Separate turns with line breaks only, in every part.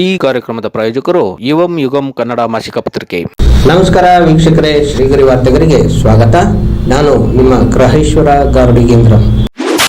ಈ ಕಾರ್ಯಕ್ರಮದ ಪ್ರಾಯೋಜಕರು ಯುವಂ ಯುಗಂ ಕನ್ನಡ ಮಾಸಿಕ ಪತ್ರಿಕೆ.
ನಮಸ್ಕಾರ ವೀಕ್ಷಕರೇ ಶ್ರೀಗರಿ ವಾರ್ತೆಗರಿಗೆ ಸ್ವಾಗತ. ನಾನು ನಿಮ್ಮ ಗ್ರಹೇಶ್ವರ ಗಾರ್ಡಿಗೇಂದ್ರ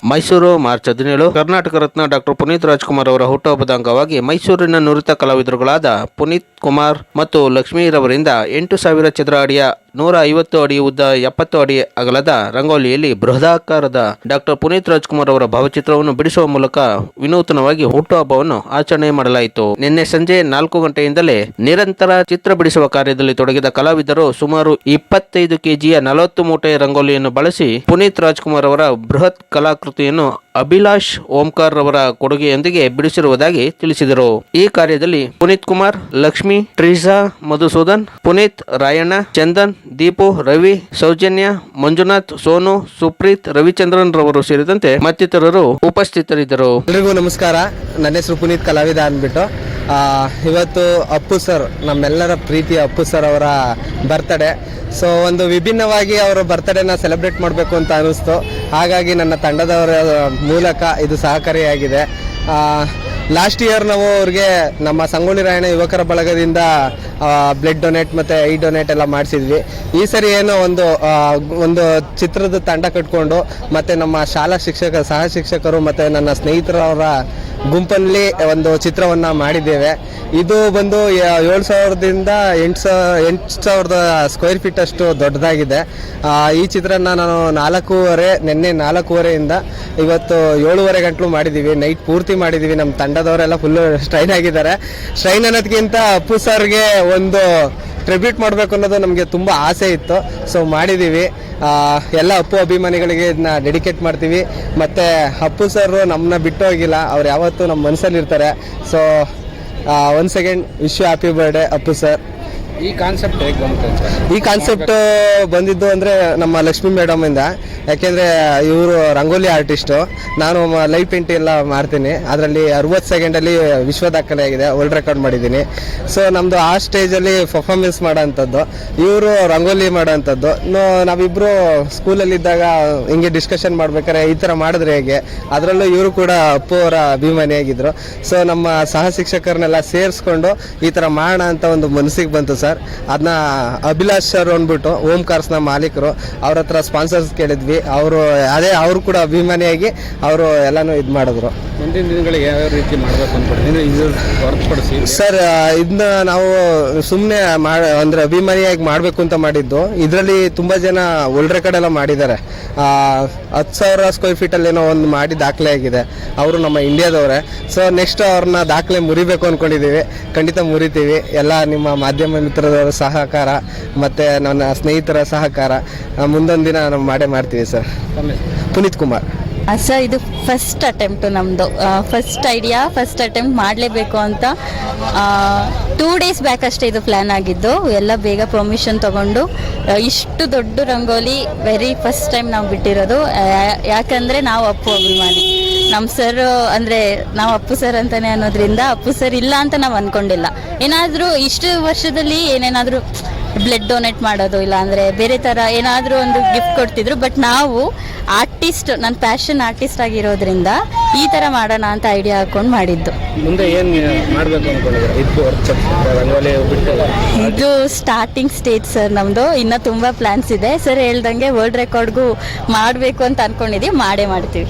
ಮೈಸೂರು ಮಾರ್ಚ್ ಹದಿನೇಳು ಕರ್ನಾಟಕ ರತ್ನ ಡಾಕ್ಟರ್ ಪುನೀತ್ ರಾಜ್ಕುಮಾರ್ ಅವರ ಹುಟ್ಟುಹಬ್ಬದ ಅಂಗವಾಗಿ ಮೈಸೂರಿನ ನುರಿತ ಕಲಾವಿದರುಗಳಾದ ಪುನೀತ್ ಕುಮಾರ್ ಮತ್ತು ಲಕ್ಷ್ಮೀರವರಿಂದ ಎಂಟು ಸಾವಿರ ಚದರ ಅಡಿಯ ನೂರ ಐವತ್ತು ಅಡಿ ಉದ್ದ ಎಪ್ಪತ್ತು ಅಡಿ ಅಗಲದ ರಂಗೋಲಿಯಲ್ಲಿ ಬೃಹದಾಕಾರದ ಡಾಕ್ಟರ್ ಪುನೀತ್ ರಾಜ್ಕುಮಾರ್ ಅವರ ಭಾವಚಿತ್ರವನ್ನು ಬಿಡಿಸುವ ಮೂಲಕ ವಿನೂತನವಾಗಿ ಹುಟ್ಟುಹಬ್ಬವನ್ನು ಆಚರಣೆ ಮಾಡಲಾಯಿತು. ನಿನ್ನೆ ಸಂಜೆ ನಾಲ್ಕು ಗಂಟೆಯಿಂದಲೇ ನಿರಂತರ ಚಿತ್ರ ಬಿಡಿಸುವ ಕಾರ್ಯದಲ್ಲಿ ತೊಡಗಿದ ಕಲಾವಿದರು ಸುಮಾರು ಇಪ್ಪತ್ತೈದು ಕೆಜಿಯ ನಲವತ್ತು ಮೂಟೆ ರಂಗೋಲಿಯನ್ನು ಬಳಸಿ ಪುನೀತ್ ರಾಜ್ಕುಮಾರ್ ಅವರ ಬೃಹತ್ ಕಲಾಕೃತಿಯನ್ನು ಅಭಿಲಾಷ್ ಓಂಕಾರ್ ರವರ ಕೊಡುಗೆಯೊಂದಿಗೆ ಬಿಡಿಸಿರುವುದಾಗಿ ತಿಳಿಸಿದರು. ಈ ಕಾರ್ಯದಲ್ಲಿ ಪುನೀತ್ ಕುಮಾರ್, ಲಕ್ಷ್ಮಿ, ಟ್ರೀಸಾ, ಮಧುಸೂದನ್, ಪುನೀತ್, ರಾಯಣ್ಣ, ಚಂದನ್, ದೀಪು, ರವಿ, ಸೌಜನ್ಯ, ಮಂಜುನಾಥ್, ಸೋನು, ಸುಪ್ರೀತ್, ರವಿಚಂದ್ರನ್ ರವರು ಸೇರಿದಂತೆ ಮತ್ತಿತರರು ಉಪಸ್ಥಿತರಿದ್ದರು.
ಎಲ್ರಿಗೂ ನಮಸ್ಕಾರ. ನನ್ನ ಹೆಸರು ಪುನೀತ್ ಕಲಾವಿದ ಅಂದ್ಬಿಟ್ಟು ಇವತ್ತು ಅಪ್ಪು ಸರ್, ನಮ್ಮೆಲ್ಲರ ಪ್ರೀತಿಯ ಅಪ್ಪು ಸರ್ ಅವರ ಬರ್ತ್ಡೇ ಸೊ ಒಂದು ವಿಭಿನ್ನವಾಗಿ ಅವರ ಬರ್ತ್ಡೇನ ಸೆಲೆಬ್ರೇಟ್ ಮಾಡಬೇಕು ಅಂತ ಅನಿಸ್ತು. ಹಾಗಾಗಿ ನನ್ನ ತಂಡದವರ ಮೂಲಕ ಇದು ಸಹಕಾರಿಯಾಗಿದೆ. ಲಾಸ್ಟ್ ಇಯರ್ ನಾವು ಅವ್ರಿಗೆ ನಮ್ಮ ಸಂಗೊಳ್ಳಿ ರಾಯಣ್ಣ ಯುವಕರ ಬಳಗದಿಂದ ಬ್ಲಡ್ ಡೊನೇಟ್ ಮತ್ತು ಐ ಡೊನೇಟ್ ಎಲ್ಲ ಮಾಡಿಸಿದ್ವಿ. ಈ ಸರಿ ಏನೋ ಒಂದು ಒಂದು ಚಿತ್ರದ ತಂಡ ಕಟ್ಕೊಂಡು ಮತ್ತು ನಮ್ಮ ಶಾಲಾ ಶಿಕ್ಷಕ, ಸಹ ಶಿಕ್ಷಕರು ಮತ್ತು ನನ್ನ ಸ್ನೇಹಿತರವರ ಗುಂಪಲ್ಲಿ ಒಂದು ಚಿತ್ರವನ್ನು ಮಾಡಿದ್ದೇವೆ. ಇದು ಬಂದು ಏಳು ಸಾವಿರದಿಂದ ಎಂಟು ಸಾವಿರ ಎಂಟು ಸಾವಿರದ ಸ್ಕ್ವೇರ್ ಫೀಟ್ ಅಷ್ಟು ದೊಡ್ಡದಾಗಿದೆ. ಈ ಚಿತ್ರನ ನಾನು ನಾಲ್ಕೂವರೆ, ನಿನ್ನೆ ನಾಲ್ಕೂವರೆಯಿಂದ ಇವತ್ತು ಏಳುವರೆ ಗಂಟಲು ಮಾಡಿದ್ದೀವಿ. ನೈಟ್ ಪೂರ್ತಿ ಮಾಡಿದ್ದೀವಿ. ನಮ್ಮ ತಂಡದವರೆಲ್ಲ ಫುಲ್ಲು ಸ್ಟ್ರೈನ್ ಆಗಿದ್ದಾರೆ. ಸ್ಟ್ರೈನ್ ಅನ್ನೋದಕ್ಕಿಂತ ಅಪ್ಪು ಸರ್ಗೆ ಒಂದು ಟ್ರಿಬ್ಯೂಟ್ ಮಾಡಬೇಕು ಅನ್ನೋದು ನಮಗೆ ತುಂಬ ಆಸೆ ಇತ್ತು. ಸೊ ಮಾಡಿದ್ದೀವಿ ಎಲ್ಲ ಅಪ್ಪು ಅಭಿಮಾನಿಗಳಿಗೆ ಇದನ್ನ ಡೆಡಿಕೇಟ್ ಮಾಡ್ತೀವಿ. ಮತ್ತು ಅಪ್ಪು ಸರ್ ನಮ್ಮನ್ನ ಬಿಟ್ಟು ಹೋಗಿಲ್ಲ. ಅವ್ರು ಯಾವತ್ತೂ ನಮ್ಮ ಮನಸ್ಸಲ್ಲಿರ್ತಾರೆ so one second wish you happy birthday Appu sir
ಈ ಕಾನ್ಸೆಪ್ಟ್
ಈ ಕಾನ್ಸೆಪ್ಟ್ ಬಂದಿದ್ದು ಅಂದರೆ ನಮ್ಮ ಲಕ್ಷ್ಮೀ ಮೇಡಮ್ ಇಂದ. ಯಾಕೆಂದರೆ ಇವರು ರಂಗೋಲಿ ಆರ್ಟಿಸ್ಟು ನಾನು ಲೈವ್ ಪೇಂಟ್ ಎಲ್ಲ ಮಾಡ್ತೀನಿ. ಅದರಲ್ಲಿ ಅರವತ್ತು ಸೆಕೆಂಡಲ್ಲಿ ವಿಶ್ವ ದಾಖಲೆ ಆಗಿದೆ. ವರ್ಲ್ಡ್ ರೆಕಾರ್ಡ್ ಮಾಡಿದ್ದೀನಿ. ಸೊ ನಮ್ಮದು ಆ ಸ್ಟೇಜಲ್ಲಿ ಪರ್ಫಾರ್ಮೆನ್ಸ್ ಮಾಡೋಂಥದ್ದು ಇವರು ರಂಗೋಲಿ ಮಾಡೋಂಥದ್ದು ನಾವಿಬ್ಬರು ಸ್ಕೂಲಲ್ಲಿದ್ದಾಗ ಹಿಂಗೆ ಡಿಸ್ಕಷನ್ ಮಾಡ್ಬೇಕಾದ್ರೆ ಈ ಥರ ಮಾಡಿದ್ರೆ ಹೇಗೆ? ಅದರಲ್ಲೂ ಇವರು ಕೂಡ ಅಪ್ಪು ಅವರ ಅಭಿಮಾನಿಯಾಗಿದ್ದರು ಸೊ ನಮ್ಮ ಸಹ ಶಿಕ್ಷಕರನ್ನೆಲ್ಲ ಸೇರಿಸ್ಕೊಂಡು ಈ ಥರ ಮಾಡೋಣ ಅಂತ ಒಂದು ಮನಸ್ಸಿಗೆ ಬಂತು ಸರ್. ಅದನ್ನ ಅಭಿಲಾಷ್ ಸರ್ ಅಂದ್ಬಿಟ್ಟು ಓಂಕಾರ್ಸ್ನ ಮಾಲೀಕರು ಅವ್ರ ಹತ್ರ ಸ್ಪಾನ್ಸರ್ಸ್ ಕೇಳಿದ್ವಿ. ಅವರು ಅದೇ ಅವರು ಕೂಡ ಅಭಿಮಾನಿಯಾಗಿ ಅವರು ಎಲ್ಲನೂ ಇದು ಮಾಡಿದ್ರು.
ಮುಂದಿನ ದಿನಗಳಿಗೆ ಯಾವ ರೀತಿ ಮಾಡಬೇಕು ಅನ್ಕೊಂಡಿದ್ದೀನಿ ಇದು ಹೊರತುಪಡಿಸಿ
ಸರ್ ಇದನ್ನ ನಾವು ಸುಮ್ಮನೆ ಮಾಡ ಅಂದ್ರೆ ಅಭಿಮಾನಿಯಾಗಿ ಮಾಡಬೇಕು ಅಂತ ಮಾಡಿದ್ದು. ಇದರಲ್ಲಿ ತುಂಬ ಜನ ಒಳ್ಳೆ ರೆಕಾರ್ಡ್ ಎಲ್ಲ ಮಾಡಿದ್ದಾರೆ. ಹತ್ತು ಸಾವಿರ ಸ್ಕ್ವೇರ್ ಫೀಟಲ್ಲಿ ಏನೋ ಒಂದು ಮಾಡಿ ದಾಖಲೆ ಆಗಿದೆ. ಅವರು ನಮ್ಮ ಇಂಡಿಯಾದವರೇ. ಸೊ ನೆಕ್ಸ್ಟ್ ಅವ್ರನ್ನ ದಾಖಲೆ ಮುರಿಬೇಕು ಅಂದ್ಕೊಂಡಿದ್ದೀವಿ ಖಂಡಿತ ಮುರಿತೀವಿ. ಎಲ್ಲ ನಿಮ್ಮ ಮಾಧ್ಯಮ ಮಿತ್ರದವರ ಸಹಕಾರ ಮತ್ತು ನನ್ನ ಸ್ನೇಹಿತರ ಸಹಕಾರ ಮುಂದೊಂದು ದಿನ ನಾವು ಮಾಡೇ ಮಾಡ್ತೀವಿ ಸರ್. ಪುನೀತ್ ಕುಮಾರ್.
ಸರ್, ಇದು ಫಸ್ಟ್ ಅಟೆಂಪ್ಟು ನಮ್ಮದು ಫಸ್ಟ್ ಐಡಿಯಾ ಫಸ್ಟ್ ಅಟೆಂಪ್ಟ್ ಮಾಡಲೇಬೇಕು ಅಂತ ಟೂ ಡೇಸ್ ಬ್ಯಾಕ್ ಅಷ್ಟೇ ಇದು ಪ್ಲ್ಯಾನ್ ಆಗಿದ್ದು. ಎಲ್ಲ ಬೇಗ ಪರ್ಮಿಷನ್ ತಗೊಂಡು ಇಷ್ಟು ದೊಡ್ಡ ರಂಗೋಲಿ ವೆರಿ ಫಸ್ಟ್ ಟೈಮ್ ನಾವು ಬಿಟ್ಟಿರೋದು. ಯಾಕಂದರೆ ನಾವು ಅಪ್ಪು ಅಭಿಮಾನಿ. ನಮ್ಮ ಸರ್ ಅಂದರೆ ನಾವು ಅಪ್ಪು ಸರ್ ಅಂತಾನೆ ಅನ್ನೋದ್ರಿಂದ ಅಪ್ಪು ಸರ್ ಇಲ್ಲ ಅಂತ ನಾವು ಅಂದ್ಕೊಂಡಿಲ್ಲ ಏನಾದರೂ ಇಷ್ಟು ವರ್ಷದಲ್ಲಿ ಏನೇನಾದರೂ ಬ್ಲಡ್ ಡೊನೇಟ್ ಮಾಡೋದು ಇಲ್ಲ ಅಂದರೆ ಬೇರೆ ಥರ ಏನಾದರೂ ಒಂದು ಗಿಫ್ಟ್ ಕೊಡ್ತಿದ್ರು ಬಟ್ ನಾವು ಆರ್ಟಿಸ್ಟ್ ನನ್ನ ಪ್ಯಾಷನ್ ಆರ್ಟಿಸ್ಟ್ ಆಗಿರೋದ್ರಿಂದ ಈ ಥರ ಮಾಡೋಣ ಅಂತ ಐಡಿಯಾ ಹಾಕೊಂಡು ಮಾಡಿದ್ದು.
ಮುಂದೆ ಏನು ಮಾಡಬೇಕು ಇದು
ಸ್ಟಾರ್ಟಿಂಗ್ ಸ್ಟೇಜ್ ಸರ್ ನಮ್ದು. ಇನ್ನೂ ತುಂಬಾ ಪ್ಲಾನ್ಸ್ ಇದೆ. ಸರ್ ಹೇಳ್ದಂಗೆ ವರ್ಲ್ಡ್ ರೆಕಾರ್ಡ್ಗೂ ಮಾಡಬೇಕು ಅಂತ ಅನ್ಕೊಂಡಿದೀವಿ. ಮಾಡೇ ಮಾಡ್ತೀವಿ.